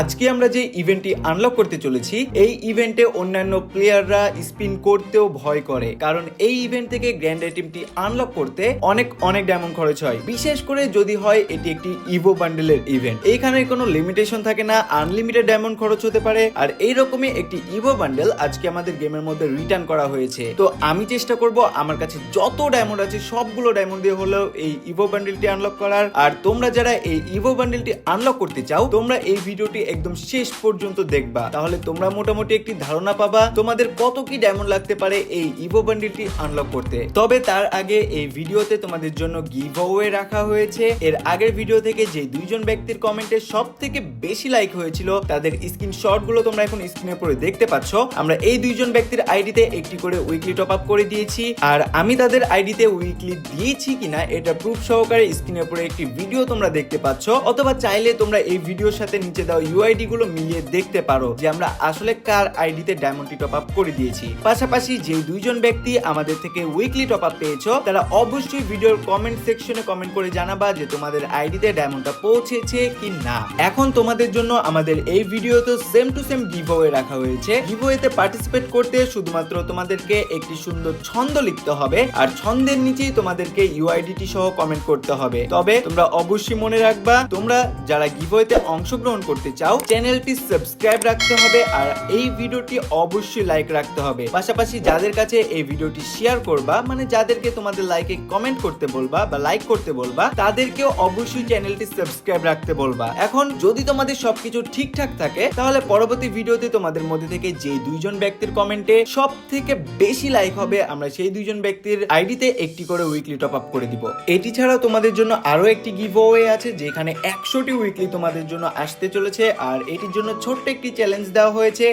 আজকে আমরা যে ইভেন্টটি আনলক করতে চলেছি, এই ইভেন্টে অন্যান্য প্লেয়াররা স্পিন করতেও ভয় করে। কারণ এই ইভেন্ট থেকে গ্র্যান্ড আইটেমটি আনলক করতে অনেক অনেক ডায়মন্ড খরচ হয়। বিশেষ করে যদি হয়, এটি একটি ইভো বান্ডেলের ইভেন্ট এইখানে কোনো লিমিটেশন থাকে না আনলিমিটেড ডায়মন্ড খরচ হতে পারে। আর এইরকমই একটি ইভো বান্ডেল আজকে আমাদের গেমের মধ্যে রিটার্ন করা হয়েছে। তো আমি চেষ্টা করব, আমার কাছে যত ডায়মন্ড আছে, সবগুলো ডায়মন্ড দিয়ে হলেও এই ইভো বান্ডেলটি আনলক করার। আর তোমরা যারা এই ইভো বান্ডেলটি আনলক করতে চাও, তোমরা এই ভিডিওটি একদম শেষ পর্যন্ত দেখবা। তাহলে তোমরা মোটামুটি একটি ধারণা পাবা তোমাদের কত কি ডায়মন্ড লাগতে পারে এই ইভো বান্ডেলটি আনলক করতে। তবে তার আগে এই ভিডিওতে তোমাদের জন্য গিভ রাখা হয়েছে। এর আগের ভিডিও থেকে যে দুইজন ব্যক্তির কমেন্টে সব থেকে বেশি লাইক হয়েছিল, তাদের স্ক্রিনশটগুলো তোমরা এখন স্ক্রিনে পড়ে দেখতে পাচ্ছ। আমরা এই দুইজন ব্যক্তির আইডিতে একটি করে উইকলি টপ আপ করে দিয়েছি। আর আমি তাদের আইডিতে উইকলি দিয়েছি কিনা, এটা প্রুফ সহকারে স্ক্রিনের পরে একটি ভিডিও তোমরা দেখতে পাচ্ছ। অথবা চাইলে তোমরা এই ভিডিওর সাথে নিচে দাও ইউআইডি গুলো মিলিয়ে দেখতে পারো যে আমরা আসলে কার আইডিতে ডায়মন্ডটি টপ আপ করে দিয়েছি। পাশাপাশি যে দুইজন ব্যক্তি আমাদের থেকে উইকলি টপ আপ পেয়েছ, তারা অবশ্যই ভিডিওর কমেন্ট সেকশনে কমেন্ট করে জানাবা যে তোমাদের আইডিতে ডায়মন্ডটা পৌঁছেছে কি না। এখন তোমাদের জন্য আমাদের এই ভিডিওতে সেম টু সেম গিভওয়ে রাখা হয়েছে। গিভওয়েতে পার্টিসিপেট করতে শুধুমাত্র তোমাদেরকে একটি সুন্দর ছন্দ লিখতে হবে, আর ছন্দের নিচেই তোমাদেরকে ইউআইডিটি সহ কমেন্ট করতে হবে। তবে তোমরা অবশ্যই মনে রাখবা, তোমরা যারা গিভওয়েতে অংশগ্রহণ করতে চাও চ্যানেলটি সাবস্ক্রাইব রাখতে হবে আর এই ভিডিওটি অবশ্যই লাইক রাখতে হবে। পাশাপাশি যাদের কাছে এই ভিডিওটি শেয়ার করবা মানে যাদেরকে তোমাদের লাইকে কমেন্ট করতে বলবা বা লাইক করতে বলবা, তাদেরকেও অবশ্যই চ্যানেলটি সাবস্ক্রাইব রাখতে বলবা। এখন যদি তোমাদের সবকিছু ঠিকঠাক থাকে, তাহলে পরবর্তী ভিডিওতে তোমাদের মধ্যে থেকে যে দুইজন ব্যক্তির কমেন্টে সব থেকে বেশি লাইক হবে, আমরা সেই দুইজন ব্যক্তির আইডিতে একটি করে উইকলি টপ আপ করে দিব। এটি ছাড়াও তোমাদের জন্য আরও একটি গিভ আছে, যেখানে একশোটি উইকলি তোমাদের জন্য আসতে চলেছে। আর এটির জন্য ছোট্ট একটি চ্যালেঞ্জ দেওয়া হয়েছে।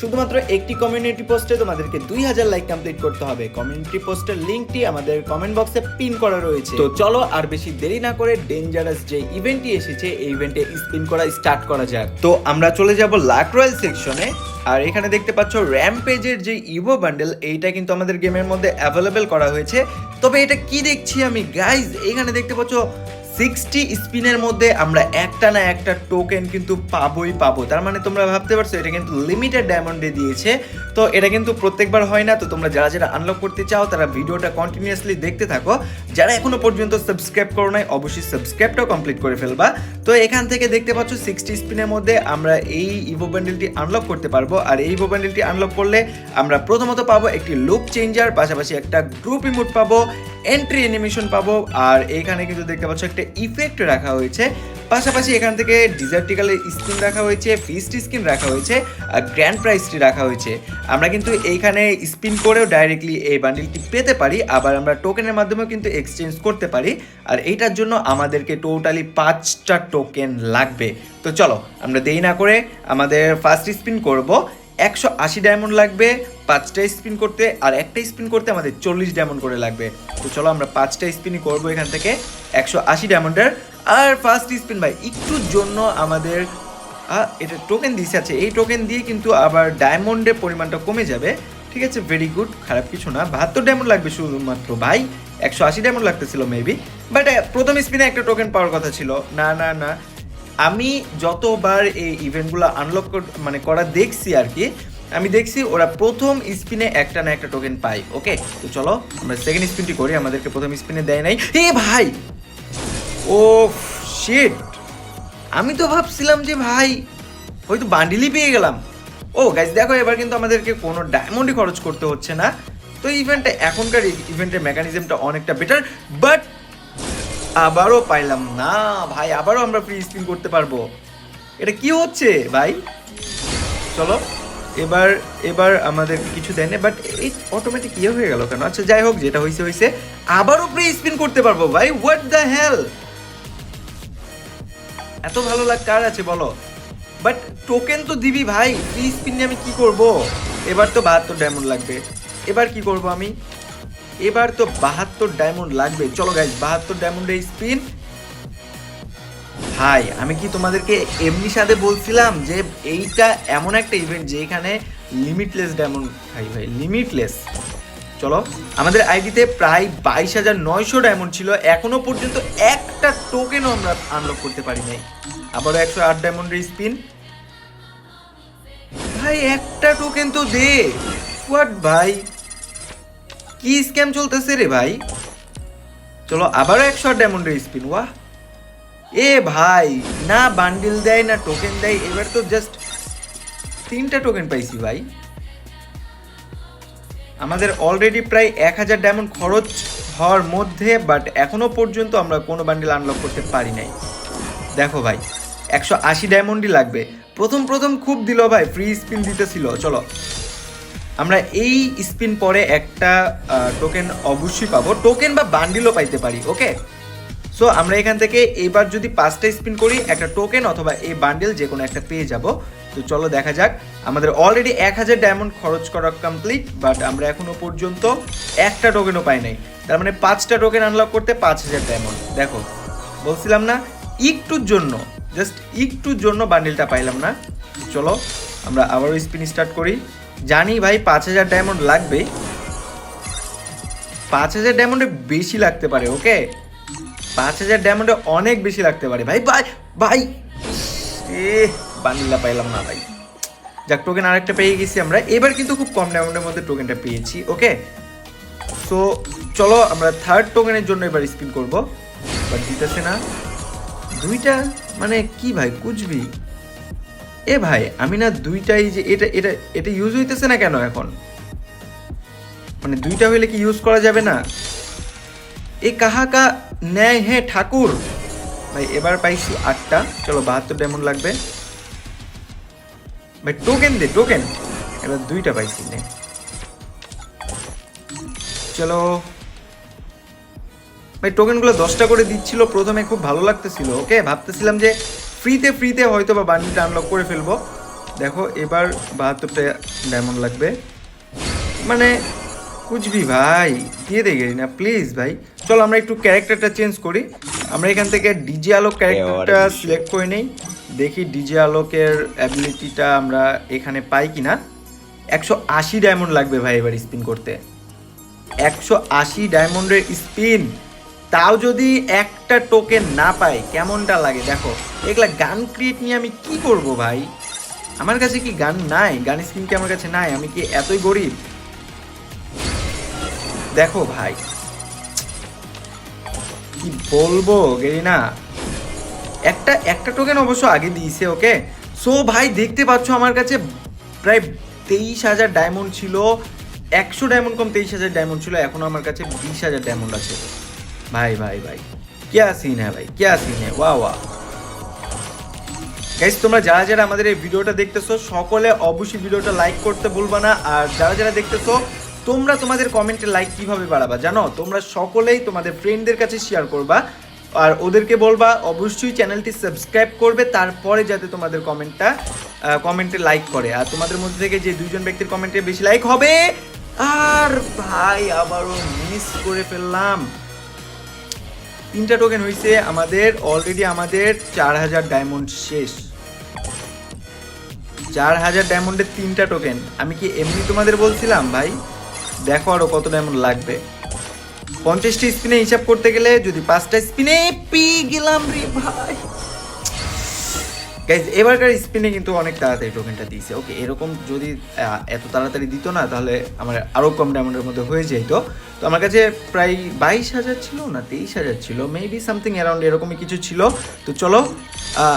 শুধুমাত্র একটি কমিউনিটি পোস্টে তোমাদেরকে দুই হাজার লাইক কমপ্লিট করতে হবে। কমিউনিটি পোস্টের লিঙ্কটি আমাদের কমেন্ট বক্সে পিন করা রয়েছে। তো চলো আর বেশি দেরি না করে ডেঞ্জারাস যে ইভেন্টটি এসেছে, এই ইভেন্টে স্পিন করা স্টার্ট করা যাক। তো আমরা চলে যাব লাক রয়্যাল সেকশনে আর এখানে দেখতে পাচ্ছ র্যাম পেজের যে ইভো বান্ডেল এইটা কিন্তু আমাদের গেমের মধ্যে অ্যাভেলেবেল করা হয়েছে। তবে এটা কি দেখছি আমি? গাইজ এখানে দেখতে পাচ্ছ সিক্সটি স্পিনের মধ্যে আমরা একটা না একটা টোকেন কিন্তু পাবোই, পাবো। তার মানে তোমরা ভাবতে পারছ, এটা কিন্তু লিমিটেড ডায়মন্ডে দিয়েছে। তো এটা কিন্তু প্রত্যেকবার হয় না, তো তোমরা যারা যারা আনলক করতে চাও, তারা ভিডিওটা কন্টিনিউয়াসলি দেখতে থাকো। যারা এখনও পর্যন্ত সাবস্ক্রাইব করো নাই, অবশ্যই সাবস্ক্রাইবটাও কমপ্লিট করে ফেলবা। তো এখান থেকে দেখতে পাচ্ছ সিক্সটি স্পিনের মধ্যে আমরা এই ইভো ব্যান্ডেলটি আনলক করতে পারব। আর এই ইভো ব্যান্ডেলটি আনলক করলে আমরা প্রথমত পাবো একটি লুক চেঞ্জার পাশাপাশি একটা গ্রুপ ইমোট পাবো এন্ট্রি অ্যানিমেশন পাবো। আর এখানে কিন্তু দেখতে পাচ্ছ একটা ইফেক্ট রাখা হয়েছে। পাশাপাশি এখান থেকে ডিজার্টিক্যালের স্কিন রাখা হয়েছে ফিস্ট স্কিন রাখা হয়েছে, আর গ্র্যান্ড প্রাইজটি রাখা হয়েছে। আমরা কিন্তু এইখানে স্পিন করেও ডাইরেক্টলি এই বান্ডিলটি পেতে পারি, আবার আমরা টোকেনের মাধ্যমেও কিন্তু এক্সচেঞ্জ করতে পারি, আর এইটার জন্য আমাদেরকে টোটালি পাঁচটা টোকেন লাগবে। তো চলো, আমরা দেরি না করে আমাদের ফার্স্ট স্পিন করব। একশো আশি ডায়মন্ড লাগবে, পাঁচটা স্পিন করতে, আর একটা স্পিন করতে আমাদের চল্লিশ ডায়মন্ড করে লাগবে। তো চলো আমরা পাঁচটা স্পিনই করব এখান থেকে, একশো আশি ডায়মন্ডের আর ফার্স্ট স্পিন ভাই, একটুর জন্য আমাদের এটা টোকেন দিছে আছে এই টোকেন দিয়ে কিন্তু আবার ডায়মন্ডের পরিমাণটা কমে যাবে। ঠিক আছে ভেরি গুড খারাপ কিছু না, বাহাত্তর ডায়মন্ড লাগবে শুধুমাত্র। ভাই, একশো আশি ডায়মন্ড লাগতেছিল মেবি বাট প্রথম স্পিনে একটা টোকেন পাওয়ার কথা ছিল। না না না আমি যতবার এই ইভেন্টগুলো আনলক মানে করা দেখছি আর কি, আমি দেখছি ওরা প্রথম স্পিনে একটা না একটা টোকেন পাই ওকে তো চলো, আমরা সেকেন্ড স্পিনটি করি, আমাদেরকে প্রথম স্পিনে দেয় নাই। এ ভাই! ও শিট আমি তো ভাবছিলাম যে ভাই, হয়তো বান্ডিলই পেয়ে গেলাম। ও গাইজ দেখো, এবার কিন্তু আমাদেরকে কোনো ডায়মন্ডই খরচ করতে হচ্ছে না। তো ইভেন্টটা এখনকার ইভেন্টের মেকানিজমটা অনেকটা বেটার বাট আবারও পাইলাম। না, ভাই, আবারও আমরা ফ্রি স্পিন করতে পারব। এটা কি হচ্ছে, ভাই? চলো, এবার এবার আমাদের কিছু দেয় না বাট এই অটোমেটিক ইয়ে হয়ে গেল কেন? আচ্ছা যাই হোক, যেটা হয়েছে হয়েছে আবারও ফ্রি স্পিন করতে পারব, ভাই হোয়াট দ্য হেল এত ভালো লাগ কার আছে, বলো? বাট টোকেন তো দিবি, ভাই ফ্রি স্পিন নিয়ে আমি কি করব? এবার তো বাহাত্তর ডায়মন্ড লাগবে। এবার কি করব আমি? এবার তো বাহাত্তর ডায়মন্ড লাগবে। চলো গাইজ বাহাত্তর ডায়মন্ডের স্পিন হাই আমি কি তোমাদেরকে এমনি সাথে বলছিলাম যে এইটা এমন একটা ইভেন্ট যেখানে লিমিটলেস ডায়মন্ড ভাই ভাই লিমিটলেস চলো, আমাদের আইডিতে প্রায় বাইশ হাজার নয়শো ডায়মন্ড ছিল। এখনও পর্যন্ত একটা টোকেনও আমরা আনলক করতে পারি নাই। আবারও একশো আট ডায়মন্ডের স্পিন ভাই, একটা টোকেন তো দে। হোয়াট ভাই? কি স্ক্যাম চলতেছে রে ভাই? চলো আবারও একশো ডায়মন্ডের স্পিন ওয়াহ এ ভাই, না বান্ডিল দেয়, না টোকেন দেয়, এবার তো জাস্ট তিনটা টোকেন পাইছি ভাই। আমাদের অলরেডি প্রায় এক হাজার ডায়মন্ড খরচ হওয়ার মধ্যে বাট এখনও পর্যন্ত আমরা কোনো বান্ডিল আনলক করতে পারি নাই। দেখো ভাই, একশো আশি ডায়মন্ডই লাগবে। প্রথম প্রথম খুব দিল ভাই ফ্রি স্পিন দিতেছিল। চলো। আমরা এই স্পিন পরে একটা টোকেন অবশ্যই পাবো। টোকেন বা বান্ডিলও পাইতে পারি ওকে সো আমরা এখান থেকে এবার যদি পাঁচটা স্পিন করি, একটা টোকেন অথবা এই বান্ডেল যে কোনো একটা পেয়ে যাব। তো চলো দেখা যাক। আমাদের অলরেডি এক হাজার ডায়মন্ড খরচ করা কমপ্লিট বাট আমরা এখনও পর্যন্ত একটা টোকেনও পাই নাই। তার মানে পাঁচটা টোকেন আনলক করতে পাঁচ হাজার ডায়মন্ড দেখো, বলছিলাম না, একটুর জন্য জাস্ট একটুর জন্য বান্ডেলটা পাইলাম না। চলো, আমরা আবারও স্পিন স্টার্ট করি। জানি ভাই, পাঁচ হাজার ডায়মন্ড লাগবে পাঁচ হাজার ডায়মন্ডে বেশি লাগতে পারে, ওকে? পাঁচ হাজার ডায়মন্ডে অনেক বেশি লাগতে পারে। ভাই ভাই ভাই! এ, বানিলা পাইলাম না ভাই। যাক টোকেন আরেকটা পেয়ে গেছি আমরা। এবার কিন্তু খুব কম ডায়মন্ডের মধ্যে টোকেনটা পেয়েছি, ওকে? সো চলো আমরা থার্ড টোকেনের জন্য এবার স্পিন করব। বাট দিতেছে না। দুইটা? মানে কি ভাই কুচবি এ ভাই, আমি না দুইটাই যে এটা এটা এটা ইউজ হইতেছে না কেন এখন? মানে দুইটা হইলে কি ইউজ করা যাবে না? এ কাহা কা ন্যায় হ্যাঁ ঠাকুর। ভাই, এবার পাইছি আটটা। চলো, বাহাত্তর ডায়মন্ড লাগবে। ভাই টোকেন দে টোকেন এবার দুইটা পাইছি, নে। চলো। ভাই টোকেনগুলো দশটা করে দিচ্ছিল, প্রথমে খুব ভালো লাগতেছিল ওকে ভাবতেছিলাম যে ফ্রিতে ফ্রিতে হয়তো বা বান্ডিলটা আনলক করে ফেলব। দেখো এবার বাহাত্তরটা ডায়মন্ড লাগবে। মানে কুচবি ভাই দিয়ে দে গেলি না প্লিজ ভাই। চলো আমরা একটু ক্যারেক্টারটা চেঞ্জ করি। আমরা এখান থেকে ডিজে আলোক ক্যারেক্টারটা সিলেক্ট করে নেই। দেখি ডিজে আলোকের অ্যাবিলিটিটা আমরা এখানে পাই কিনা। একশো আশি ডায়মন্ড লাগবে ভাই এবার স্পিন করতে। একশো আশি ডায়মন্ডের স্পিন তাও যদি একটা টোকেন না পাই, কেমনটা লাগে? দেখো, এগুলা গান ক্রিয়েট নিয়ে আমি কি করব ভাই? আমার কাছে কি গান নাই? গান স্কিন কি আমার কাছে নাই? আমি কি এতই গরিব? দেখো ভাই, কি বলব, গেরিনা? একটা একটা টোকেন অবশ্য আগে দিয়েছে ওকে সো ভাই, দেখতে পাচ্ছ আমার কাছে প্রায় তেইশ হাজার ডায়মন্ড ছিল। একশো ডায়মন্ড কম তেইশ হাজার ডায়মন্ড ছিল, এখন আমার কাছে বিশ হাজার ডায়মন্ড আছে। ভাই ভাই ভাই। ক্যা সিন হ্যাঁ ভাই? ক্যা সিন হ্যাঁ ওয়া ওয়া গাইস তোমরা যারা যারা আমাদের এই ভিডিওটা দেখতেছো, সকলে অবশ্যই ভিডিওটা লাইক করতে ভুলবা না। আর যারা যারা দেখতেছো, তোমরা তোমাদের কমেন্টে লাইক কীভাবে বাড়াবা, জানো? তোমরা সকলেই তোমাদের ফ্রেন্ডদের কাছে শেয়ার করবা। আর ওদেরকে বলবা, অবশ্যই চ্যানেলটি সাবস্ক্রাইব করবে, তারপরে যাতে তোমাদের কমেন্টটা কমেন্টে লাইক করে। আর তোমাদের মধ্যে থেকে যে দুইজন ব্যক্তির কমেন্টে বেশি লাইক হবে, আর ভাই, আবারও মিস করে ফেললাম। তিনটা টোকেন হয়েছে আমাদের অলরেডি আমাদের চার হাজার ডায়মন্ড শেষ। চার হাজার ডায়মন্ডের তিনটা টোকেন আমি কি এমনি তোমাদের বলছিলাম, ভাই? দেখো আরও কত ডায়মন্ড লাগবে। পঞ্চাশটি স্পিনে হিসাব করতে গেলে যদি পাঁচটা স্পিনে পেয়ে গেলাম রে ভাই। গাইজ এবারকার স্পিনে কিন্তু অনেক তাড়াতাড়ি টোকেনটা দিয়েছে। ওকে এরকম যদি এত তাড়াতাড়ি দিত না, তাহলে আমার আরও কম ডায়মন্ডের মধ্যে হয়ে যেত। তো আমার কাছে প্রায় বাইশ হাজার ছিল না, তেইশ হাজার ছিল মেবি সামথিং অ্যারাউন্ড এরকমই কিছু ছিল। তো চলো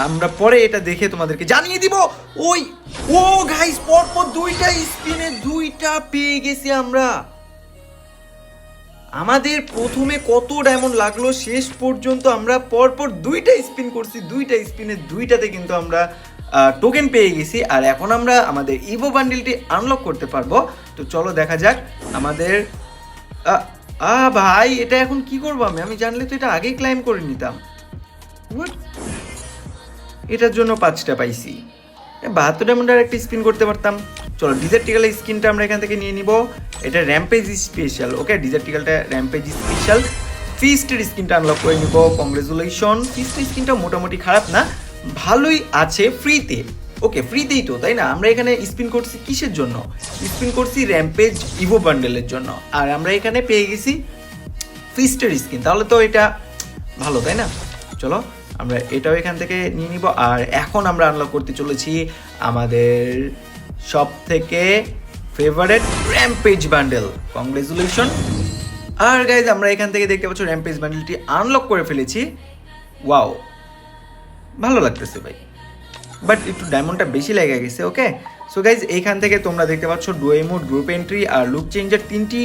আমরা পরে এটা দেখে তোমাদেরকে জানিয়ে দিব। ওই, ও গাইস পরপর দুইটা স্পিনে দুইটা পেয়ে গেছি আমরা। আমাদের প্রথমে কত ডায়মন্ড লাগল শেষ পর্যন্ত আমরা পরপর দুইটা স্পিন করছি দুইটা স্পিনে দুইটাতে কিন্তু আমরা টোকেন পেয়ে গেছি। আর এখন আমরা আমাদের ইভো বান্ডিলটি আনলক করতে পারব। তো চলো দেখা যাক আমাদের আ, ভাই এটা এখন কি করব আমি? আমি জানলে তো এটা আগেই ক্লাইম করে নিতাম? এটার জন্য পাঁচটা পাইছি। বাহাত্তর ডায়মন্ডের একটা স্পিন করতে পারতাম। চলো ডিজার্টিক্যাল স্কিনটা আমরা এখান থেকে নিয়ে নিব। এটা র্যাম্পেজ স্পেশাল ওকে ডিজার্টিক্যালটা র্যাম্পেজ স্পেশাল ফিস্টের স্কিনটা আনলক করে নিব কংগ্রেচুলেশন ফিস্টের স্কিনটা মোটামুটি খারাপ না, ভালোই আছে ফ্রিতে ওকে ফ্রিতেই তো, তাই না? আমরা এখানে স্পিন করছি কিসের জন্য? স্পিন করছি র্যাম্পেজ ইভো বান্ডেলের জন্য। আর আমরা এখানে পেয়ে গেছি ফিস্টের স্কিন তাহলে তো এটা ভালো, তাই না? চলো, আমরা এটাও এখান থেকে নিয়ে নিব। আর এখন আমরা আনলক করতে চলেছি আমাদের সব থেকে ফেভারেট র্যাম্পেজ বান্ডেল কংগ্রেচুলেশন আর গাইজ আমরা এখান থেকে দেখতে পাচ্ছ র্যাম্পেজ বান্ডেলটি আনলক করে ফেলেছি। ওয়াও ভালো লাগতেছে ভাই। বাট একটু ডায়মন্ডটা বেশি লেগে গেছে ওকে সো গাইজ এইখান থেকে তোমরা দেখতে পাচ্ছ ডুয়ে মোড গ্রুপ এন্ট্রি আর লুক চেঞ্জার তিনটি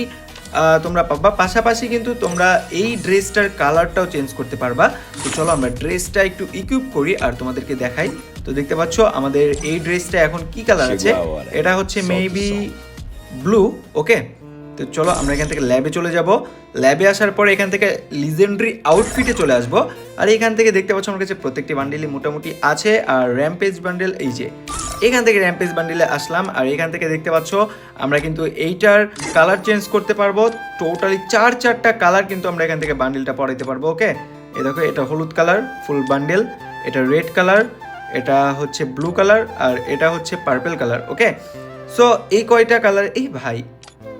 তোমরা পাবা। পাশাপাশি কিন্তু তোমরা এই ড্রেসটার কালারটাও চেঞ্জ করতে পারবা। তো চলো আমরা ড্রেসটা একটু ইকুইপ করি আর তোমাদেরকে দেখাই। তো দেখতে পাচ্ছ আমাদের এই ড্রেসটা এখন কি কালার আছে? এটা হচ্ছে মেবি ব্লু ওকে তো চলো আমরা এখান থেকে ল্যাবে চলে যাব। ল্যাবে আসার পরে এখান থেকে লিজেন্ডারি আউটফিটে চলে আসব। আর এখান থেকে দেখতে পাচ্ছ আমার কাছে প্রত্যেকটি বান্ডেলই মোটামুটি আছে। আর র্যাম্পেজ বান্ডেল এই যে এখান থেকে র্যাম্পেজ বান্ডেলে আসলাম। আর এখান থেকে দেখতে পাচ্ছ আমরা কিন্তু এইটার কালার চেঞ্জ করতে পারব। টোটালি চার চারটা কালার কিন্তু আমরা এখান থেকে বান্ডেলটা পরাইতে পারব ওকে এই দেখো এটা হলুদ কালার ফুল বান্ডেল এটা রেড কালার এটা হচ্ছে ব্লু কালার আর এটা হচ্ছে পার্পেল কালার ওকে সো এই কয়টা কালার এই ভাই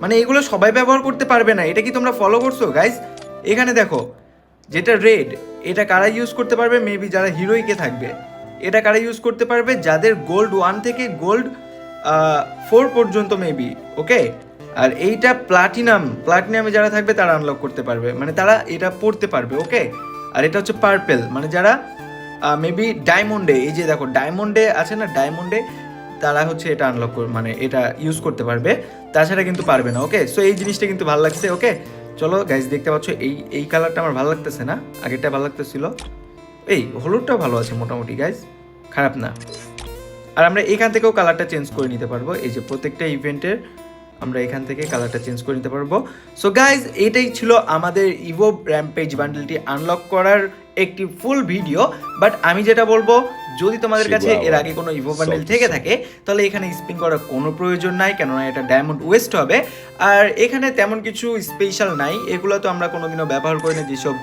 মানে এগুলো সবাই ব্যবহার করতে পারবে না, এটা কি তোমরা ফলো করছ? গাইস এখানে দেখো, যেটা রেড এটা কারা ইউজ করতে পারবে? মেবি যারা হিরোইকে থাকবে। এটা কারা ইউজ করতে পারবে? যাদের গোল্ড ওয়ান থেকে গোল্ড ফোর পর্যন্ত মেবি ওকে আর এইটা প্লাটিনাম প্লাটিনামে যারা থাকবে, তারা আনলক করতে পারবে। মানে তারা এটা পড়তে পারবে ওকে আর এটা হচ্ছে পার্পেল মানে যারা মেবি ডায়মন্ডে এই যে দেখো ডায়মন্ডে আছে না ডায়মন্ডে তারা হচ্ছে এটা আনলক মানে এটা ইউজ করতে পারবে। তাছাড়া কিন্তু পারবে না ওকে সো এই জিনিসটা কিন্তু ভালো লাগছে ওকে চলো গাইজ দেখতে পাচ্ছ, এই এই কালারটা আমার ভালো লাগতেছে না, আগেরটা ভালো লাগতেছিল। এই, হলুদটাও ভালো আছে মোটামুটি গাইজ খারাপ না। আর আমরা এখান থেকেও কালারটা চেঞ্জ করে নিতে পারব, এই যে প্রত্যেকটা ইভেন্টের আমরা এখান থেকে কালারটা চেঞ্জ করে নিতে পারব। সো গাইজ এটাই ছিল আমাদের ইভো র্যাম্পেজ বান্ডেলটি আনলক করার একটি ফুল ভিডিও বাট আমি যেটা বলব যদি তোমাদের কাছে এর আগে কোনো ইভো বান্ডেল থেকে থাকে তাহলে এখানে স্পিন করার কোনো প্রয়োজন নাই কেননা এটা ডায়মন্ড ওয়েস্ট হবে। আর এখানে তেমন কিছু স্পেশাল নাই এগুলো তো আমরা কোনোদিনও ব্যবহার করি না যেসব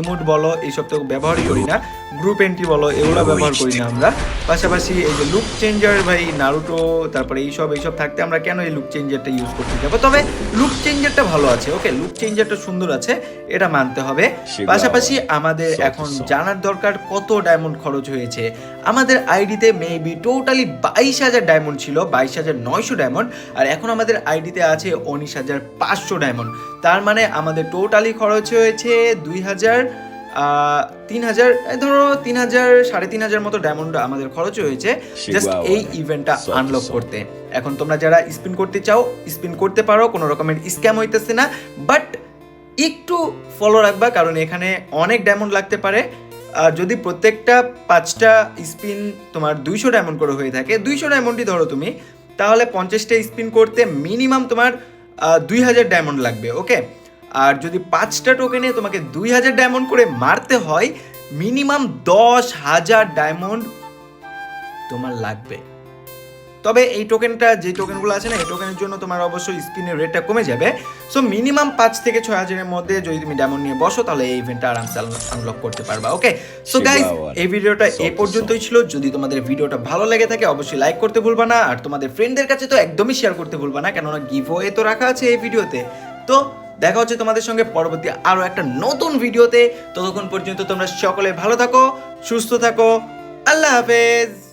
ইমোট বলো এইসব তো ব্যবহারই করি না। গ্রুপ এন্ট্রি বলো এগুলো ব্যবহার করি না আমরা। পাশাপাশি এই যে লুক চেঞ্জার ভাই নারুটো তারপরে এইসব এইসব থাকতে আমরা কেন এই লুক চেঞ্জারটা ইউজ করতে যাব? তবে লুক চেঞ্জারটা ভালো আছে ওকে লুক চেঞ্জারটা সুন্দর আছে এটা মানতে হবে। পাশাপাশি আমাদের এখন জানার দরকার কত ডায়মন্ড খরচ হয়েছে? আমাদের আইডিতে মেবি টোটালি বাইশ হাজার ডায়মন্ড ছিল বাইশ হাজার নয়শো ডায়মন্ড আর এখন আমাদের আইডিতে আছে উনিশ হাজার পাঁচশো ডায়মন্ড তার মানে আমাদের টোটালি খরচ হয়েছে দুই হাজার তিন হাজার ধরো তিন হাজার সাড়ে তিন হাজার মতো ডায়মন্ড আমাদের খরচ হয়েছে। জাস্ট এই ইভেন্টটা আনলক করতে। এখন তোমরা যারা স্পিন করতে চাও স্পিন করতে পারো কোনো রকমের স্ক্যাম হইতেছে না। বাট একটু ফলো রাখবা কারণ এখানে অনেক ডায়মন্ড লাগতে পারে। আর যদি প্রত্যেকটা পাঁচটা স্পিন তোমার দুইশো ডায়মন্ড করে হয়ে থাকে দুইশো ডায়মন্ডই ধরো তুমি তাহলে পঞ্চাশটা স্পিন করতে মিনিমাম তোমার দুই হাজার ডায়মন্ড লাগবে ওকে আর যদি পাঁচটা টোকেনে তোমাকে দুই হাজার ডায়মন্ড করে মারতে হয় মিনিমাম দশ হাজার ডায়মন্ড তোমার লাগবে। তবে এই টোকেনটা যে টোকেনগুলো আছে না এই টোকেনের জন্য তোমার অবশ্যই স্পিনের রেটটা কমে যাবে। সো মিনিমাম পাঁচ থেকে ছয় হাজারের মধ্যে যদি তুমি ডায়মন্ড নিয়ে বসো তাহলে এই ইভেন্টটা আরামসে আনলক করতে পারবা ওকে সো গাইজ এই ভিডিওটা এ পর্যন্তই ছিল। যদি তোমাদের ভিডিওটা ভালো লেগে থাকে অবশ্যই লাইক করতে ভুলবা না। আর তোমাদের ফ্রেন্ডদের কাছে তো একদমই শেয়ার করতে ভুলবা না কেননা গিভ তো রাখা আছে এই ভিডিওতে। তো দেখা হচ্ছে তোমাদের সঙ্গে পরবর্তী আরও একটা নতুন ভিডিওতে। ততক্ষণ পর্যন্ত তোমরা সকলে ভালো থাকো, সুস্থ থাকো। আল্লাহ হাফেজ।